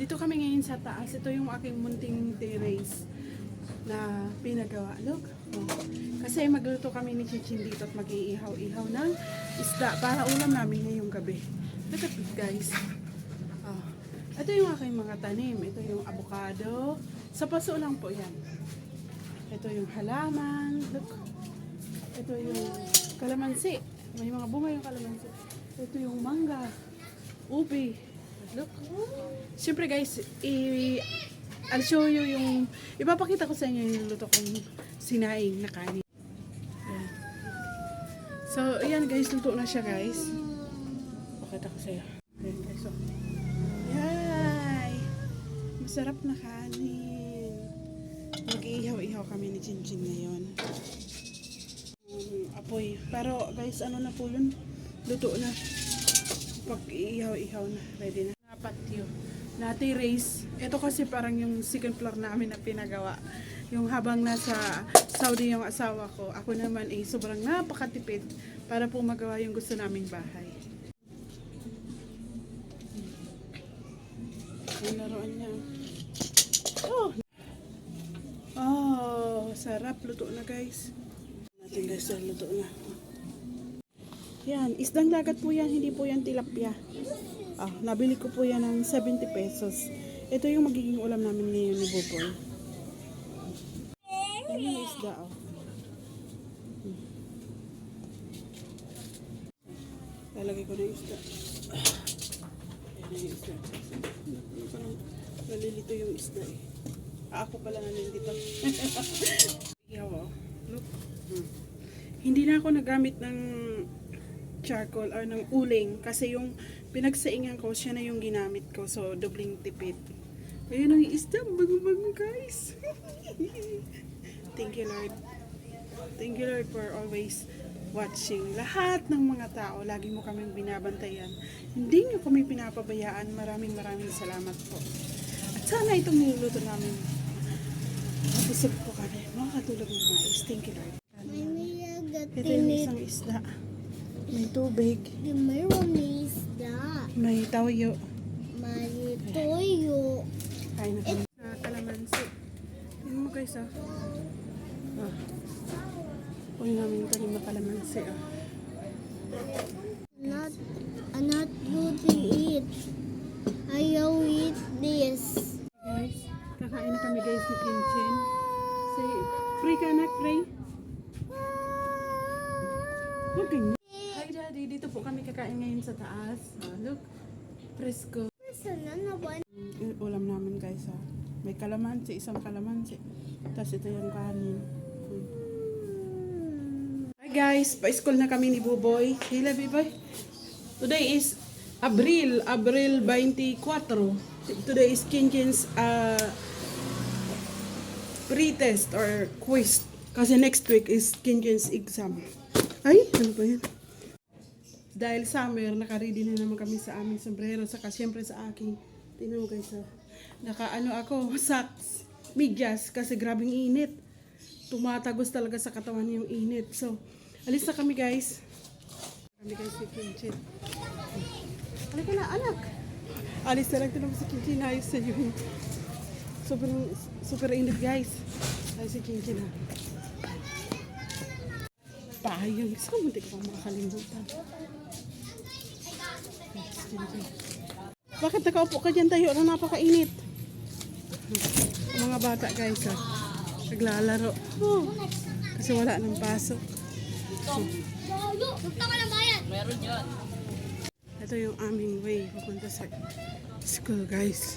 Dito kami ngayon sa taas. Ito yung aking munting terrace na pinagawa. Look. Oh. Kasi magluto kami ni Chichin dito at mag-iihaw-ihaw ng isda para ulam namin ngayong gabi. Look at this guys. Oh. Ito yung aking mga tanim. Ito yung avocado. Sa paso lang po yan. Ito yung halaman. Look. Ito yung kalamansi. May mga bunga yung kalamansi. Ito yung mangga. Ubi. Look. Siyempre guys, i I'll show you yung ipapakita ko sa inyo yung luto kong sinaing na kanin. So, ayan guys, luto na siya guys. Pakita ko sa iyo. Ayan guys, so. Yay! Masarap na kanin. Mag-iihaw-ihaw kami ni Chinchin ngayon. Um, apoy. Pero guys, ano na po yun? Luto na. Pag iihaw-ihaw na. Ready na. Napatyo. Nati race. Ito kasi parang yung second floor namin na pinagawa. Yung habang nasa Saudi yung asawa ko, ako naman ay sobrang napakatipid para po magawa yung gusto naming bahay. Yung laruan niya. Oh! Oh, sarap. Luto na guys. Natin guys, luto na. Yan, isdang dagat po yan, hindi po yan tilapia. Ah, nabili ko po yan ng 70 pesos. Ito yung magiging ulam namin ngayon ni Buboy. Yan yung isda, oh. Hmm. Lalagay ko na yung isda. Yung isda. Nalilito yung isda eh. Ah, ako pala nalilito. Iyaw, oh. Look. Hmm. Hindi na ako nagamit ng charcoal or ng uling kasi yung pinagsaingan ko, siya na yung ginamit ko. So, dobling tipid. Ayun ang isda. Bago-bago, guys. Thank you, Lord. Thank you, Lord, for always watching. Lahat ng mga tao, lagi mo kaming binabantayan. Hindi nyo kami pinapabayaan. Maraming maraming salamat po. At sana itong niluluto namin, mabusog po kami. Makakatulog ng maayos. Thank you, Lord. Ito yung isang isda. May tubig. Mayroon may isda. May tawayo. May toyo. Kain na kami sa kalamansi. Tingnan mo guys ah. Ah. Uy namin yung tanim na kalamansi ah. Not, I'm not good to eat. Ayaw eat this. Guys, kakain kami guys ni Kinchin. Say, pray ka anak, pray. Daddy, dito po kami kakain ngayon sa taas. Ah, look, presko. Yung ulam namin guys ha. May kalamansi, isang kalamansi. Tapos ito yung kanin. Hi guys, pa-school na kami ni Buboy. Hila Buboy. Today is Abril, Abril 24. Today is Kinchin's uh, pre-test or quiz. Kasi next week is Kinchin's exam. Ay, ano ba yan? Dahil summer, naka-ready na naman kami sa aming sombrero. Saka syempre sa aking, tingnan mo guys, ah, naka-ano ako, socks, medyas, kasi grabing init. Tumatagos talaga sa katawan yung init. So, alis na kami guys. Kami guys si Kinchin. Halika na, anak. Alis na lang tinapos si Kinchin. Ayos na yung super, super init guys. Ayos si Kinchin ha. Payong. Saan mo di ko makakalimutan? Bakit nakaupo ka dyan tayo na napakainit? Mga bata guys ha. Naglalaro. Oh, kasi wala nang pasok. Ito yung aming way papunta sa school, guys.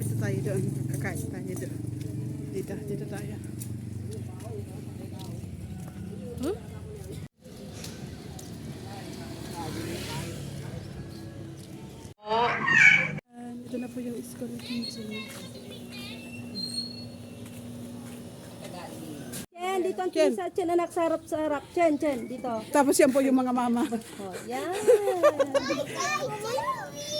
Malapit na tayo doon. Kakain tayo doon. Dito, dito tayo. Huh? Ito na po yung school ni Chinching. Chen, dito ang kisa, Chen, anak, sarap, sarap. Chen, Chen, dito. Tapos yan po yung mga mama. Oh, yan.